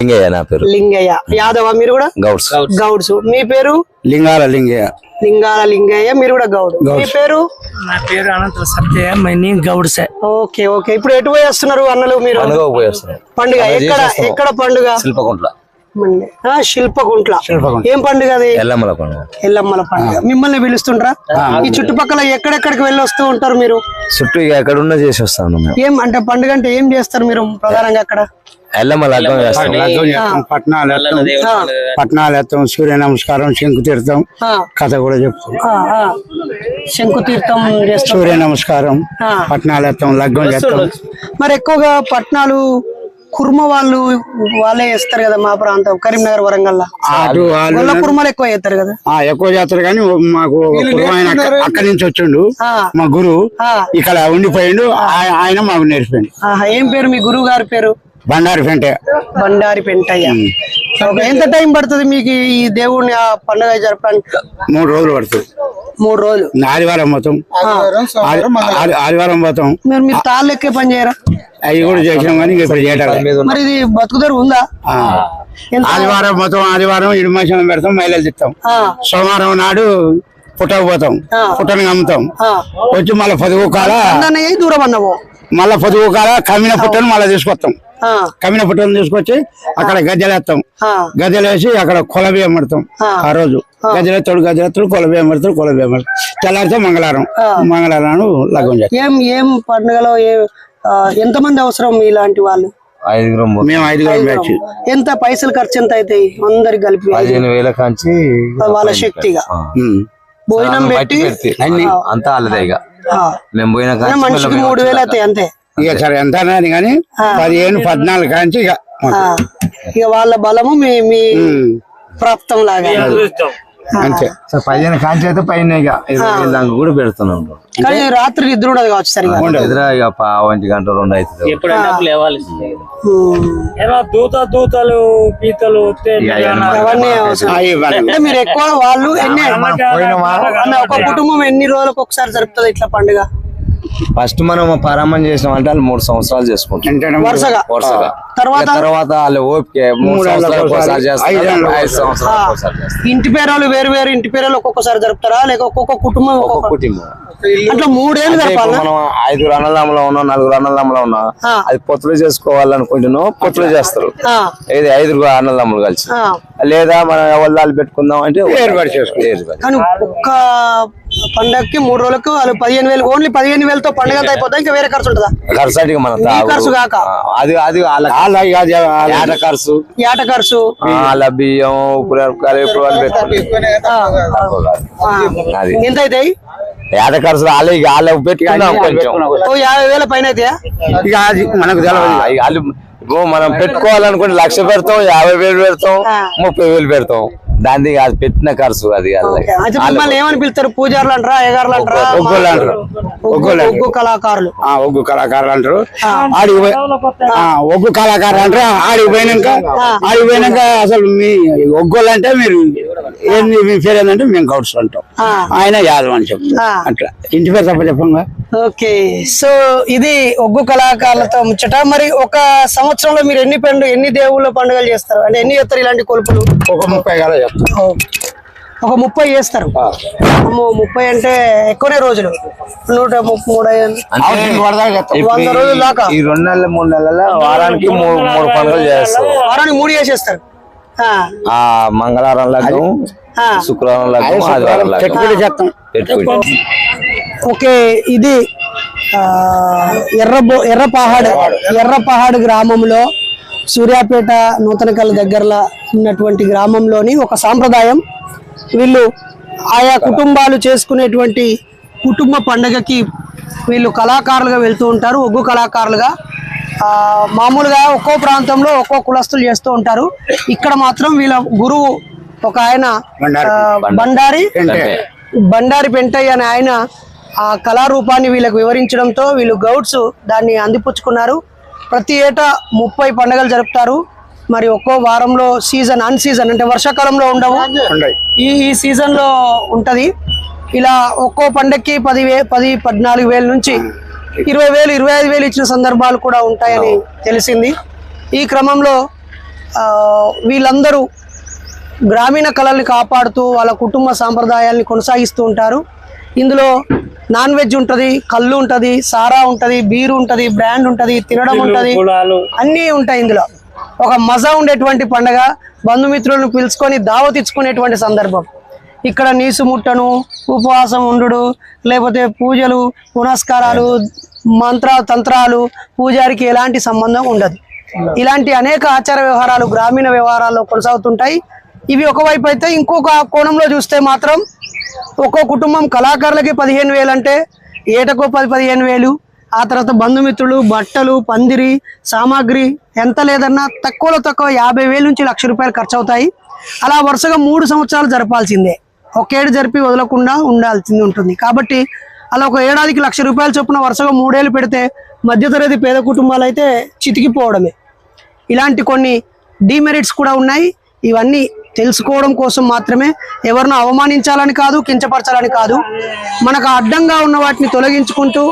లింగయ్య. నా పేరు. లింగయ్య. యాదవ మీరు కూడా? గౌడ్స్. గౌడ్స్. మీ పేరు? లింగాల లింగయ్య. లింగాల లింగయ్య మీరు కూడా గౌడ్. మీ పేరు? నా పేరు అనంత సత్య మనీ గౌడ్సే. Okay okay. ఇప్పుడు ఎటు పోయి వస్తున్నారు అన్నలు మీరు? పండుగ ఎక్కడ ఎక్కడ పండుగ? శిల్పకుంట్ల. శిల్పగుంట్ల ఏం పండుగ అది? ఎల్లమ్మల పండుగ. ఎల్లమ్మల పండుగ. మిమ్మల్ని పిలుస్తుంటారా ఈ చుట్టుపక్కల ఎక్కడెక్కడికి వెళ్ళి వస్తూ ఉంటారు మీరు? చుట్టూ ఇక ఎక్కడున్నా చేసి వస్తాను మేము. ఏం అంటే పండుగ అంటే ఏం చేస్తారు మీరు ప్రధానంగా అక్కడ? ఎల్లమ్మ లగ్గం చేస్తాం లగ్గం చేస్తాం పట్నాలు ఎత్తాం ఆ, పట్నాలు ఎత్తాం సూర్య నమస్కారం శంకు తీర్థం ఆ, కథ కూడా చెప్తాం. ఆ, ఆ. శంకు తీర్థం చేస్తారు సూర్య నమస్కారం. పట్నాలు ఎత్తాం లగ్గం చేస్తాం మరి ఎక్కువగా పట్నాలు కుర్మ వాళ్ళు వాళ్ళే వేస్తారు కదా మా ప్రాంతం కరీంనగర్ వరంగల్ వాళ్ళు కుర్మలు ఎక్కువ వేస్తారు కదా. ఆ, ఎక్కువ చేస్తారు కానీ మాకు ఆయన అక్క- అక్కడి నుంచి వచ్చిండు మా గురువు. ఇక్కడ ఉండిపోయిండు ఆయ- ఆయన మాకు నేర్పిండు. ఏం పేరు మీ గురువు గారి పేరు? బండారి పెంటే. బండారి పెంటయ్య. ఓకే, ఎంత టైం పడుతుంది మీకు ఈ దేవుడిని ఆ పండుగ జరపడానికి? మూడు రోజులు పడుతుంది. మూడు రోజులు. ఆదివారం పోతాం. ఆది- ఆది- ఆదివారం పోతాం. మీరు మీరు తాళ్ళు ఎక్కే పని చేయరా? అవి కూడా చేసినాం కానీ ఇంకా ఇప్పుడు చేయటం మరి ఇది బతుకుదరు ఉందా? ఆదివారం పోతాం ఆదివారం ఇడుమాసం పెడతాం తిస్తాం ఆ, సోమవారం నాడు పుట్టకు పోతాం. పుట్టని అమ్ముతాం. వచ్చి మళ్ళీ పొదుగు కాల దూరం అన్నవు? మళ్ళీ పొదుగు కాల కమిన పుట్టను మళ్ళీ తీసుకొస్తాం. కమిన పుట్టను తీసుకొచ్చి అక్కడ గద్దెలేస్తాం ఆ, గద్దెలు వేసి అక్కడ కొలబియ్యం పెడతాం ఆ. రోజు. గద్దెలెత్తాడు గద్దెలెత్తాడు కొలబియ్యం పెడతాడు కొలబియ్యం పెడతాడు. తెల్లారితే మంగళవారం. మంగళవారం లగ్గం చేస్తాం. ఏం ఏం పండుగలో ఎంతమంది అవసరం ఇలాంటి వాళ్ళు? ఐదుగురం. మేము ఐదుగురం బ్యాచ్. ఎంత పైసలు ఖర్చు ఎంత అవుతాయి అందరికి కలిపి పదిహేను వేల కాంచి వాళ్ళ శక్తిగా. భోజనం పెట్టి అంతా ఇక. ఆ, మేము పోయిన కాంచి మనిషికి మూడు వేలు అవుతాయి అంతే. ఇక సరే ఎంత అని కానీ పదిహేను పద్నాలుగు కాంచి ఇక. ఇక వాళ్ళ బలము మీ మీ. ప్రాప్తం లాగా. అంతే. పదిహేను కాంచి అయితే పైన కూడా పెడుతున్నాం కానీ రాత్రి నిద్ర ఉండదు కావచ్చు సరిగా. ఎదురా ఇక పా- ఒంటి గంట రెండు అవుతుంది. ఎప్పుడైనా లేవాలి ఉమ్, ఏమో దూత దూతలు పీతలు. అంటే మీరు ఎక్కువ వాళ్ళు ఎన్ని ఒక కుటుంబం ఎన్ని రోజులకు ఒకసారి జరుపుతుంది ఇట్లా పండుగ? ఫస్ట్ మనం ప్రారంభం చేసిన అంటే వాళ్ళు మూడు సంవత్సరాలు చేసుకుంటాం వరుసగా. వరుసగా. తర్వాత? తర్వాత వాళ్ళు ఓపిక మూడు సంవత్సరాలు చేస్తారు. ఐదు సంవత్సరాలు ఇంటి పేరాలు వేరు వేరు ఇంటి పేరాలు ఒక్కొక్కసారి జరుపుతారా? లేక ఒక్కొక్క కుటుంబం ఒక్కొక్క కుటుంబం. అట్లా మూడేళ్ళు మనం ఐదుగురు అన్నదమ్ములో ఉన్నాం నలుగురు అన్నదమ్ములో ఉన్నాం. అది పొత్తులు చేసుకోవాలనుకుంటున్నాం పొత్తులు చేస్తారు. ఏది ఐదుగురు అన్నదమ్ములు కలిసి. లేదా మనం ఎవరిదాలు పెట్టుకుందాం అంటే. ఏర్పాటు. కానీ ఒక్క పండగకి మూడు రోజులకు వాళ్ళు పదిహేను వేలు ఓన్లీ పదిహేను వేలతో పండుగ అంతా అయిపోతా ఇంకా వేరే ఖర్చు ఉంటుందా? ఖర్చుకి మన నీ ఖర్చు కాక. అది అది ఆట ఖర్చు. ఏట ఖర్చు. వాళ్ళ బియ్యం ఎంత అవుతాయి ఏట ఖర్చు వాళ్ళ ఇక వాళ్ళ పెట్టుకున్నాం కొంచెం. ఓ యాభై వేల పైన అవుతాయా ఇక అది మనకు వాళ్ళు మనం పెట్టుకోవాలనుకుంటే లక్ష పెడతాం యాభై వేలు పెడతాం. ముప్పై వేలు పెడతాం. దాన్ని అది పెట్టిన ఖర్చు అది ఏమని పిలుస్తారు? పూజారులు అంటారా అయ్యగారులు అంటారా? ఒగ్గోళ్ళు అంటారు. ఒగ్గు ఒగ్గు కళాకారులు. ఆ, ఒగ్గు కళాకారులు అంటారు. ఆడికి ఒగ్గు కళాకారులు అంటారు. ఆడికి పోయినాక ఆడికి పోయినాక అసలు మీ ఒగ్గోళ్ళు అంటే మీరు ఏంది మీ పేరు ఏంటంటే మేము గౌడ్స్ అంటాం. ఆయన యాదవ్ అని చెప్తాం. అట్లా. ఇంటి పేరు తప్ప చెప్పంగా ఓకే. సో ఇది ఒగ్గు కళాకారులతో ముచ్చట. మరి ఒక సంవత్సరంలో మీరు ఎన్ని పండుగ ఎన్ని దేవుళ్ళ పండుగలు చేస్తారు? అంటే ఎన్ని చేస్తారు ఇలాంటి కొలుపులు? ఒక ముప్పై కాల చెప్తాం ఒక ముప్పై చేస్తారు? ముప్పై అంటే ఎక్కువనే రోజులు. నూట ముప్పై మూడు వంద రోజుల దాకా? ఈ రెండు నెలల మూడు నెలల వారానికి మూడు మూడు పండుగలు చేస్తాం వారానికి మూడు చేసేస్తారు. ఆ, ఆ మంగళవారం లగ్గం ఆ. శుక్రవారం లగ్గం ఆదివారం పెట్టుబడి ఓకే ఇది ఎర్రబో ఎర్రపహాడ్ ఎర్రపహాడ్ గ్రామంలో సూర్యాపేట నూతనకల్ దగ్గరలో ఉన్నటువంటి గ్రామంలోని ఒక సాంప్రదాయం. వీళ్ళు ఆయా కుటుంబాలు చేసుకునేటువంటి కుటుంబ పండగకి వీళ్ళు కళాకారులుగా వెళ్తూ ఉంటారు ఒగ్గు కళాకారులుగా. మామూలుగా ఒక్కో ప్రాంతంలో ఒక్కో కులస్తులు చేస్తూ ఉంటారు. ఇక్కడ మాత్రం వీళ్ళ గురువు ఒక ఆయన బండారి బండారి పెంటయ్య అనే ఆయన ఆ కళారూపాన్ని వీళ్ళకు వివరించడంతో వీళ్ళు గౌడ్స్ దాన్ని అందిపుచ్చుకున్నారు. ప్రతి ఏటా ముప్పై పండుగలు జరుపుతారు. మరి ఒక్కో వారంలో సీజన్ అన్ సీజన్ అంటే వర్షాకాలంలో ఉండవు. ఈ ఈ సీజన్లో ఉంటది. ఇలా ఒక్కో పండక్కి పది వే పది పద్నాలుగు వేల నుంచి ఇరవై వేలు ఇరవై ఐదు వేలు ఇచ్చిన సందర్భాలు కూడా ఉంటాయని తెలిసింది. ఈ క్రమంలో వీళ్ళందరూ గ్రామీణ కళల్ని కాపాడుతూ వాళ్ళ కుటుంబ సాంప్రదాయాల్ని కొనసాగిస్తూ ఉంటారు. ఇందులో నాన్ వెజ్ ఉంటుంది కళ్ళు ఉంటుంది సారా ఉంటుంది బీరు ఉంటుంది బ్రాండ్ ఉంటుంది తినడం ఉంటుంది. అన్నీ ఉంటాయి ఇందులో. ఒక మజా ఉండేటువంటి పండగ బంధుమిత్రులను పిలుచుకొని దావతిచ్చుకునేటువంటి సందర్భం. ఇక్కడ నీసు ముట్టను ఉపవాసం ఉండు లేకపోతే పూజలు పునస్కారాలు మంత్ర తంత్రాలు పూజారికి ఎలాంటి సంబంధం ఉండదు. ఇలాంటి అనేక ఆచార వ్యవహారాలు గ్రామీణ వ్యవహారాల్లో కొనసాగుతుంటాయి. ఇవి ఒకవైపు అయితే ఇంకొక కోణంలో చూస్తే మాత్రం ఒక్కో కుటుంబం కళాకారులకి పదిహేను వేలు అంటే ఏటకో పది పదిహేను వేలు ఆ తర్వాత బంధుమిత్రులు బట్టలు పందిరి సామాగ్రి ఎంత లేదన్నా తక్కువలో తక్కువ యాభై వేలు నుంచి లక్ష రూపాయలు ఖర్చు అవుతాయి అలా వరుసగా మూడు సంవత్సరాలు జరపాల్సిందే. ఒకేడు జరిపి వదలకుండా ఉండాల్సింది ఉంటుంది. కాబట్టి అలా ఒక ఏడాదికి లక్ష రూపాయల చొప్పున వరుసగా మూడేళ్ళు పెడితే మధ్యతరగతి పేద కుటుంబాలు అయితే చితికిపోవడమే. ఇలాంటి కొన్ని డిమెరిట్స్ కూడా ఉన్నాయి. ఇవన్నీ తెలుసుకోవడం కోసం మాత్రమే ఎవరిని అవమానించాలని కాదు కించపరచాలని కాదు. మనకు అడ్డంగా ఉన్న వాటిని తొలగించుకుంటూ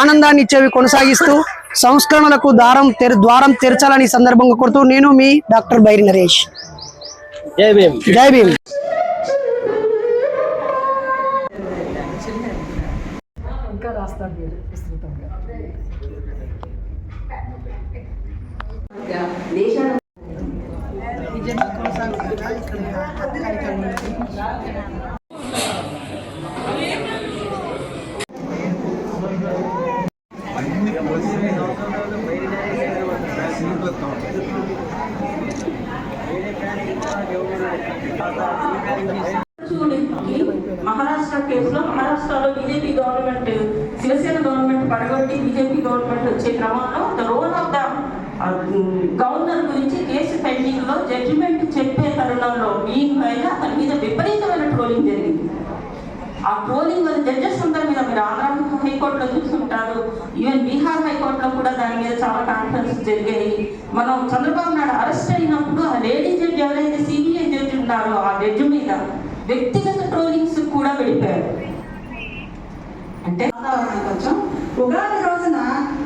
ఆనందాన్ని ఇచ్చేవి కొనసాగిస్తూ సంస్కరణలకు దారం తెర ద్వారం తెరచాలని సందర్భంగా కొడుతూ నేను మీ డాక్టర్ బైరి నరేష్. జై భీమ్. జై భీమ్. గవర్నమెంట్ వచ్చే క్రమంలో the role of the governor గురించి కేసు పెండింగ్లో జడ్జిమెంట్ చెప్పే తరుణంలో బీయింగ్ పైన అతని మీద విపరీతమైన ట్రోలింగ్ జరిగింది. ఆ ట్రోలింగ్ వల్ల జడ్జెస్ అందరి మీద మీరు ఆంధ్ర హైకోర్టులో చూస్తుంటారు ఈవెన్ బీహార్ హైకోర్టులో కూడా దాని మీద చాలా కాన్ఫరెన్స్ జరిగాయి. మనం చంద్రబాబు నాయుడు అరెస్ట్ అయినప్పుడు ఆ లేడీ జడ్జి ఎవరైతే సిబిఐ జడ్జి ఉన్నారో ఆ జడ్జి మీద వ్యక్తిగత ట్రోలింగ్స్ కూడా వెళ్ళిపోయారు అంటే వాతావరణం కొంచెం ఉగాది రోజున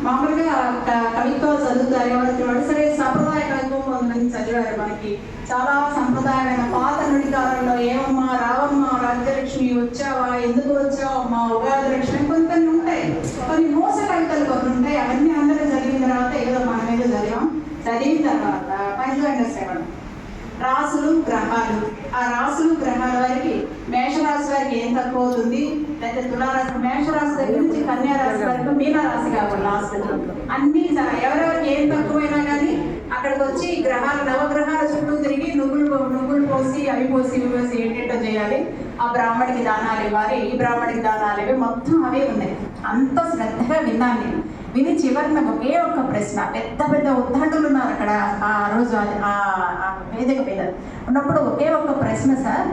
మామూలుగా కవిత్వాలు చదువుతారు ఎవరికి వాడు సరే సంప్రదాయ కవిత్వం కొంతమంది చదివారు మనకి. చాలా సంప్రదాయమైన పాత నుడికారంలో ఏమమ్మా రావమ్మా రాజ్యలక్ష్మి వచ్చావా ఎందుకు వచ్చావు అమ్మా ఉగాది లక్ష్మి కొన్ని కొన్ని ఉంటాయి. కొన్ని మోస కవితలు కొన్ని ఉంటాయి. అవన్నీ అందరూ చదివిన తర్వాత ఏదో మన మీద చదివాం. చదివిన తర్వాత పంచగంట శ్రవణం రాసులు గ్రహాలు. ఆ రాసులు గ్రహాల వారికి మేషరాశి వారికి ఏం తక్కువ అవుతుంది? లేకపోతే తులారాశి మేషరాశి దగ్గర నుంచి కన్యా రాశి వరకు మీనరాశి కాబట్టి లాస్ట్ అన్ని ఎవరెవరికి ఏం తక్కువైనా కానీ అక్కడికి వచ్చి గ్రహాలు నవగ్రహాల చుట్టూ తిరిగి నువ్వులు పో- నువ్వులు పోసి అవి పోసి ఇవి పోసి ఏంటేంటో చేయాలి. ఆ బ్రాహ్మడికి దానాలు ఇవ్వాలి ఈ బ్రాహ్మడికి దానాలు ఇవి మొత్తం అవే ఉన్నాయి. అంత శ్రద్ధగా విన్నాను నేను. విని చివరిన ఒకే ఒక్క ప్రశ్న. పెద్ద పెద్ద ఉద్దండులు ఉన్నారు అక్కడ ఆ రోజు అది- ఆ ఆ వేదిక మీద. ఉన్నప్పుడు ఒకే ఒక్క ప్రశ్న సార్.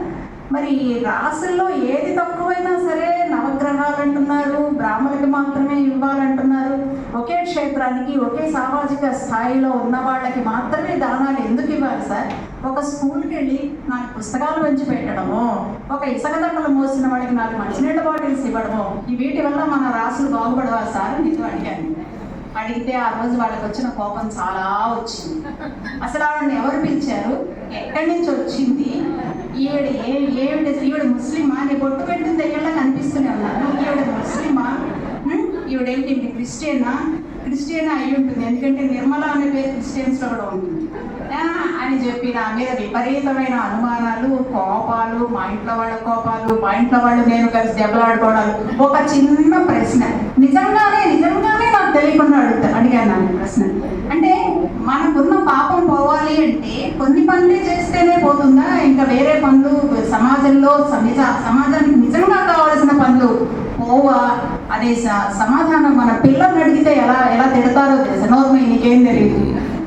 మరి ఈ రాసుల్లో ఏది తక్కువైనా సరే నవగ్రహాలు అంటున్నారు బ్రాహ్మణులకి మాత్రమే ఇవ్వాలంటున్నారు. ఒకే క్షేత్రానికి ఒకే సామాజిక స్థాయిలో ఉన్న వాళ్ళకి మాత్రమే దానాలు ఎందుకు ఇవ్వాలి సార్? ఒక స్కూల్కి వెళ్ళి నాకు పుస్తకాలు పంచి పెట్టడము ఒక ఇసుక దండలు మోసిన వాడికి నాకు మంచినీళ్ళ బాటిల్స్ ఇవ్వడము ఈ వీటి వల్ల మన రాసులు బాగుపడవా సార్? అని అడిగాను. అడిగితే ఆ రోజు వాళ్ళకి వచ్చిన కోపం చాలా వచ్చింది. అసలు ఆవిడని ఎవరు పిలిచారు? ఎక్కడి నుంచి వచ్చింది? ఈవిడ ఏ ఈవిడ ముస్లిమా అని బొట్టు పెట్టిన దగ్గర కనిపిస్తూనే ఉన్నాను ఈవిడ ముస్లిమా? ఈవిడ ఏంటి ఈవిడ క్రిస్టియనా? క్రిస్టియన్ అయి ఉంటుంది. ఎందుకంటే నిర్మల అనే పేరు క్రిస్టియన్స్లో కూడా ఉంటుంది. అని చెప్పి నా మీద విపరీతమైన అనుమానాలు కోపాలు మా ఇంట్లో వాళ్ళ కోపాలు మా ఇంట్లో వాళ్ళు నేను కలిసి దెబ్బలాడుకోవడాలు. ఒక చిన్న ప్రశ్న. నిజంగానే నిజంగానే నాకు తెలియకుండా అడుగుతా అడిగాను నా ప్రశ్న. అంటే అంటే కొన్ని పనులే చేస్తేనే పోతుందా? ఇంకా వేరే పనులు సమాజంలో సమిజ సమాజానికి నిజంగా కావాల్సిన పనులు పోవా? అనే సమాధానం మన పిల్లల్ని అడిగితే ఎలా ఎలా తిడతారో తెలుసా? నోర్మై నీకేం తెలియదు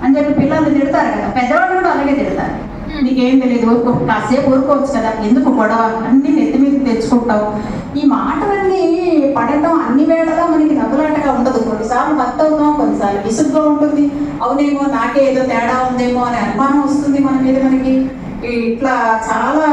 అని చెప్పి పిల్లల్ని తిడతారు కదా. పెద్దవాళ్ళు కూడా అలాగే తిడతారు. నీకేం తెలియదు ఊరుకో. కాసేపు ఊరుకోవచ్చు కదా. ఎందుకు గొడవ? అన్ని నెత్తి మీద తెచ్చుకుంటావు. ఈ మాటలన్నీ పడటం అన్ని వేళలా మనకి నవ్వులాటగా ఉండదు. కొన్నిసార్లు భర్త అవుతాం కొన్నిసార్లు విసుగ్గా ఉంటుంది. అవునేమో నాకే ఏదో తేడా ఉందేమో అనే అనుమానం వస్తుంది మన మీద మనకి. ఇట్లా చాలా